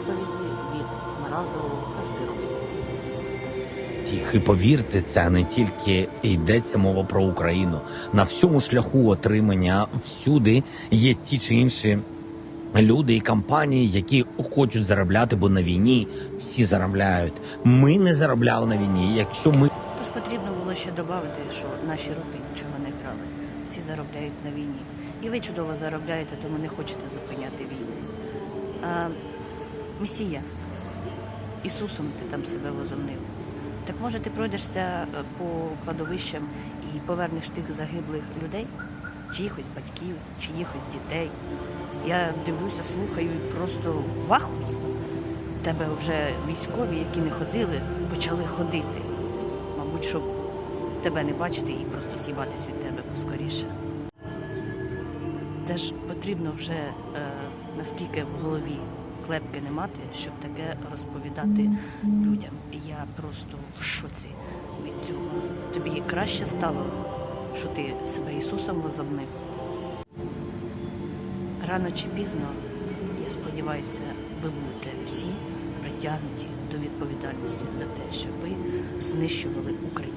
ісповіді від Смарагдового Кашпіровського. І повірте, це не тільки йдеться мова про Україну. На всьому шляху отримання всюди є ті чи інші люди і компанії, які хочуть заробляти, бо на війні всі заробляють. Ми не заробляли на війні. Якщо ми Тож потрібно було ще додати, що наші роти нічого не крали. Всі заробляють на війні. І ви чудово заробляєте, тому не хочете зупиняти війни. Месія, Ісусом ти там себе возомнив. Так може ти пройдешся е, по кладовищам і повернеш тих загиблих людей, чиїхось батьків, чиїхось дітей. Я дивлюся, слухаю і просто в. Тебе вже військові, які не ходили, почали ходити. Мабуть, щоб тебе не бачити і просто з'їбатись від тебе поскоріше. Це ж потрібно вже е, наскільки в голові клепки не мати, щоб таке розповідати людям. Я просто в шоці від цього. Тобі краще стало, що ти себе Ісусом возомнив. Рано чи пізно, я сподіваюся, ви будете всі притягнуті до відповідальності за те, що ви знищували народ.